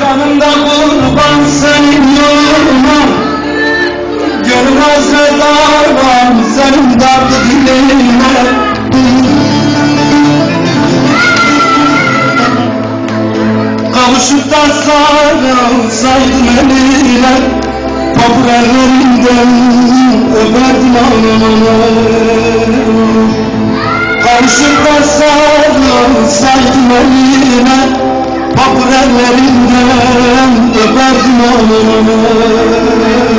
Canımda kurban senin yoluna Gönül hasret armağan senin dardı diline. Kavuşup da sarılsaydım eline ellerinden öperdim anamı eline Topur ellerinden öperdim anamı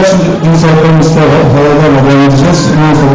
Diğer tüm insanlarımızla haberlerle devam edeceğiz. Üniversitede